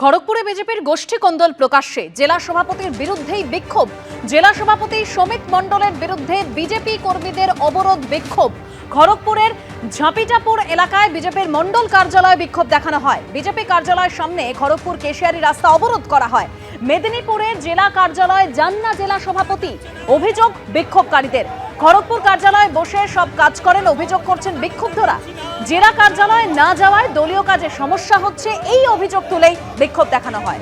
খড়গপুরে বিজেপির গোষ্ঠী কন্দল প্রকাশ্যে। জেলা সভাপতির বিরুদ্ধেই বিক্ষোভ। জেলা সভাপতি সমিত মণ্ডলের বিরুদ্ধে বিজেপি কর্মীদের অবরোধ বিক্ষোভ। খড়গপুরের ঝাঁপিটাপুর এলাকায় বিজেপির মণ্ডল কার্যালয়ে বিক্ষোভ দেখানো হয়। বিজেপি কার্যালয়ের সামনে খড়গপুর কেশিয়ারি রাস্তা অবরোধ করা হয়। মেদিনীপুরের জেলা কার্যালয়ে জান্না জেলা সভাপতি অভিযোগ বিক্ষোভকারীদের। খড়গপুর কার্যালয়ে বসে সব কাজ করেন অভিযোগ করছেন বিক্ষুব্ধরা। জেলা কার্যালয়ে না যাওয়ায় দলীয় কাজে সমস্যা হচ্ছে, এই অভিযোগ তুলেই বিক্ষোভ দেখানো হয়।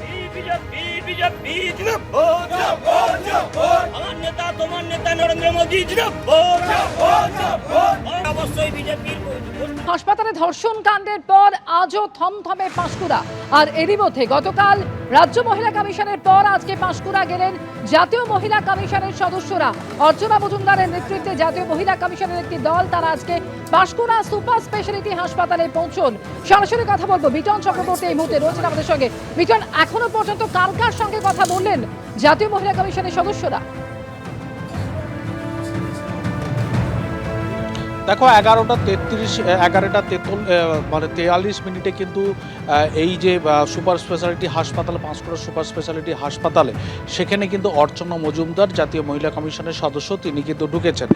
হাসপাতালে ধর্ষণ কাণ্ডের পর আজও থমথমে পাঁশকুড়া আর এরই মধ্যে গতকাল রাজ্য মহিলা কমিশনের পর আজকে পাঁশকুড়া গেলেন জাতীয় মহিলা কমিশনের সদস্যরা। অর্চনা মজুমদারের নেতৃত্বে জাতীয় মহিলা কমিশনের একটি দল তারা আজকে পাঁশকুড়া সুপার স্পেশালিটি হাসপাতালে পৌঁছন। সরাসরি কথা বলব, বিটন চক্রবর্তী এই মুহূর্তে রয়েছেন আমাদের সঙ্গে। বিটন, এখনও পর্যন্ত কার কার সঙ্গে কথা বললেন জাতীয় মহিলা কমিশনের সদস্যরা? দেখো, এগারোটা তেত্রিশ এগারোটা তেতল মানে তেয়াল্লিশ মিনিটে কিন্তু এই যে সুপার স্পেশালিটি হাসপাতাল পাঁশকুড়া সুপার স্পেশালিটি হাসপাতালে, সেখানে কিন্তু অর্চনা মজুমদার, জাতীয় মহিলা কমিশনের সদস্য, তিনি কিন্তু ঢুকেছেন।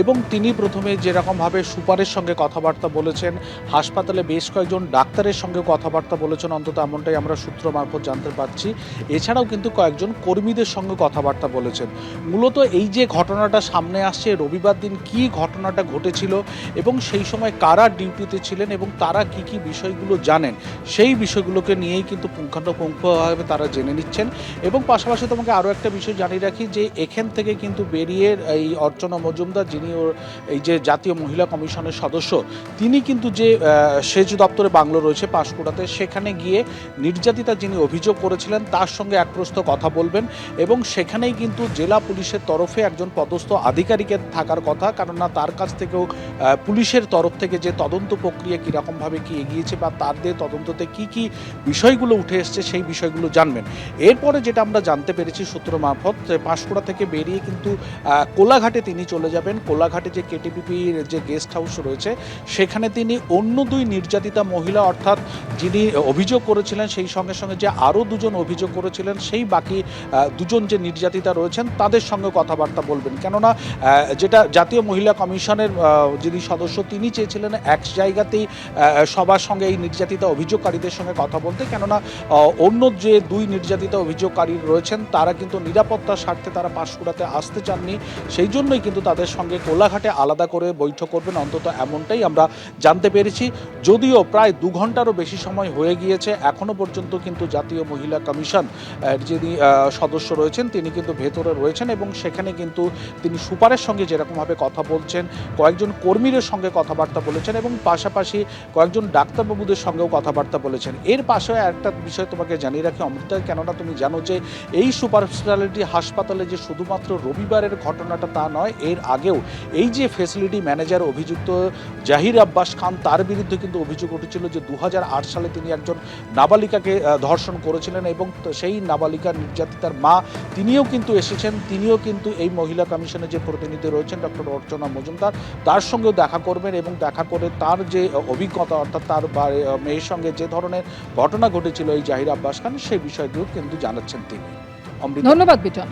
এবং তিনি প্রথমে যেরকমভাবে সুপারের সঙ্গে কথাবার্তা বলেছেন, হাসপাতালে বেশ কয়েকজন ডাক্তারের সঙ্গে কথাবার্তা বলেছেন, অন্তত এমনটাই আমরা সূত্র মারফত জানতে পারছি। এছাড়াও কিন্তু কয়েকজন কর্মীদের সঙ্গে কথাবার্তা বলেছেন। মূলত এই যে ঘটনাটা সামনে আসছে, রবিবার দিন কি ঘটনাটা ঘটেছিল এবং সেই সময় কারা ডিউটিতে ছিলেন এবং তারা কি কি বিষয়গুলো জানেন, সেই বিষয়গুলোকে নিয়েই কিন্তু পুঙ্খানুপুঙ্খভাবে তারা জেনে নিচ্ছেন। এবং পাশাপাশি তোমাকে আরও একটা বিষয় জানিয়ে রাখি যে এখান থেকে কিন্তু বেরিয়ে এই অর্চনা মজুমদার যিনি ওর এই যে জাতীয় মহিলা কমিশনের সদস্য, তিনি কিন্তু যে সেচ দপ্তরে বাংলো রয়েছে পাঁশকুড়াতে, সেখানে গিয়ে নির্যাতিতা যিনি অভিযোগ করেছিলেন তার সঙ্গে এক প্রস্ত কথা বলবেন এবং সেখানেই কিন্তু জেলা পুলিশের তরফে একজন পদস্থ আধিকারিকের থাকার কথা কারণ না তার কাছ থেকেও পুলিশের তরফ থেকে যে তদন্ত প্রক্রিয়া কীরকমভাবে কি এগিয়েছে বা তার দিয়ে তদন্ততে কি কি বিষয়গুলো উঠে এসছে সেই বিষয়গুলো জানবেন। এরপরে যেটা আমরা জানতে পেরেছি সূত্র মারফত পাঁশকুড়া থেকে বেরিয়ে কিন্তু কোলাঘাটে তিনি চলে যাবেন। কোলাঘাটে যে কেটিপিপির যে গেস্ট হাউস রয়েছে, সেখানে তিনি অন্য দুই নির্যাতিতা মহিলা, অর্থাৎ যিনি অভিযোগ করেছিলেন, সেই সঙ্গে সঙ্গে যে আরও দুজন অভিযোগ করেছিলেন, সেই বাকি দুজন যে নির্যাতিতা রয়েছেন, তাদের সঙ্গে কথাবার্তা বলবেন। কেননা যেটা জাতীয় মহিলা কমিশনের যিনি সদস্য, তিনি চেয়েছিলেন এক জায়গাতেই সবার সঙ্গে এই নির্যাতিতা অভিযোগকারীদের সঙ্গে কথা বলতে। কেননা অন্য যে দুই নির্যাতিতা অভিযোগকারী রয়েছেন, তারা কিন্তু নিরাপত্তার স্বার্থে তারা পাঁশকুড়াতে আসতে চাননি। সেই জন্যই কিন্তু তাদের সঙ্গে কোলাঘাটে আলাদা করে বৈঠক করবেন। অন্তত এমনটাই আমরা জানতে পেরেছি। যদিও প্রায় দু ঘন্টারও বেশি সময় হয়ে গিয়েছে, এখনও পর্যন্ত কিন্তু জাতীয় মহিলা কমিশন যিনি সদস্য রয়েছেন, তিনি কিন্তু ভেতরে রয়েছেন এবং সেখানে কিন্তু তিনি সুপারের সঙ্গে যেরকমভাবে কথা বলছেন, কয়েকজন কর্মীদের সঙ্গে কথাবার্তা বলেছেন এবং পাশাপাশি কয়েকজন ডাক্তারবাবুদের সঙ্গেও কথাবার্তা বলেছেন। এর পাশে একটা বিষয় তোমাকে জানিয়ে রাখি, অমৃতা, কেননা তুমি জানো যে এই সুপার স্পেশালিটি হাসপাতালে যে শুধুমাত্র রবিবারের ঘটনাটা তা নয়, এর আগেও এই যে ফেসিলিটি ম্যানেজার অভিযুক্ত জাহির আব্বাস খান, তার বিরুদ্ধে কিন্তু অভিযোগ উঠেছিল যে দু হাজার আট সালে তিনি একজন নাবালিকাকে ধর্ষণ করেছিলেন এবং সেই নাবালিকা নির্যাতিতার মা, তিনিও কিন্তু এসেছেন, তিনিও কিন্তু এই মহিলা কমিশনের যে প্রতিনিধি রয়েছেন, ডক্টর অর্চনা মজুমদার, তার সঙ্গেও দেখা করবেন এবং দেখা করে তার যে অভিজ্ঞতা অর্থাৎ তার মেয়ের সঙ্গে যে ধরনের ঘটনা ঘটেছিল এই জাহির আব্বাস খান সেই বিষয়গুলো কিন্তু জানাচ্ছেন তিনি। ধন্যবাদ বিটন